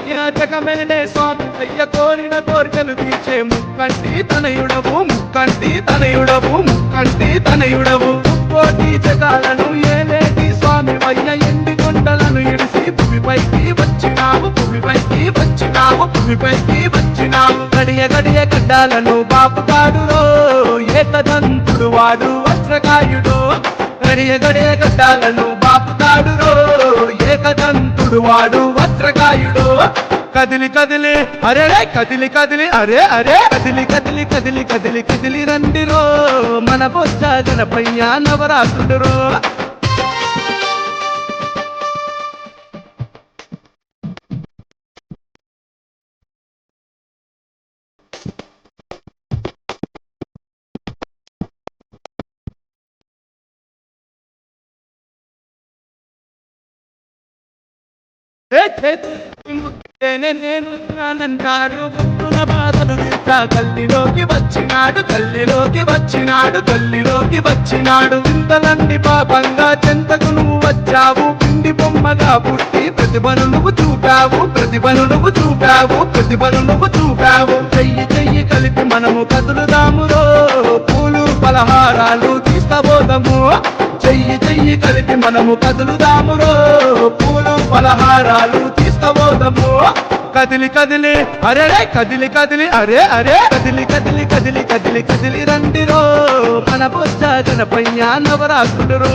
ఏకదంతకమైన స్వామి అయ్య కోరిన కోరికలు తీర్చే ముక్కంటి తనయుడవు ముక్కంటి తనయుడవు ముక్కంటి తనయుడవు కోటి జగాలను ఏలేటి స్వామి అయ్య ఎండి కొండలను ఇడిసి భూమిపైకి వచ్చినావు భూమిపైకి వచ్చినావు భూమిపైకి వచ్చినావు గడియ గడియ గడ్డాలను బాపు కాడురో ఏకదంతుడు వాడు వస్త్రకాయుడు గడియ గడియ గడ్డాలను బాపు కాడురో ఏకదంతుడు వాడు వస్త్రకాయుడు. కదిలి కదిలి అరే కదిలి కదిలి అరే అరే కదిలి కదిలి కదిలి కదిలి కదిలి రండిరో. మన బొచ్చ గణపయ్య నవరాత్రుడురో. ఏ చేతు నేను బాధలు వచ్చినాడు తల్లిలోకి వచ్చినాడు తల్లిలోకి వచ్చినాడు. చింతలన్నీ పాపంగా చెంతకు నువ్వు వచ్చావు. పిండి బొమ్మగా పుట్టి ప్రతిభను నువ్వు చూపావు. ప్రతిభను నువ్వు చూపావు. ప్రతిభను నువ్వు చూపావు. చెయ్యి చెయ్యి కలిపి మనము కదులుదామురో పూలు పలహారాలు తీసుకపోదాము చెయ్యి చెయ్యి కలిపి మనము కదులుదామురో పూలు పలహారాలు తీసుకపోదాము కదిలి కదిలి అరే కదిలి కదిలి అరే అరే. కదిలి కదిలి కదిలి కదిలి కదిలి రండిరో మన బొచ్చ గణపయ్య నవరాత్రుడురో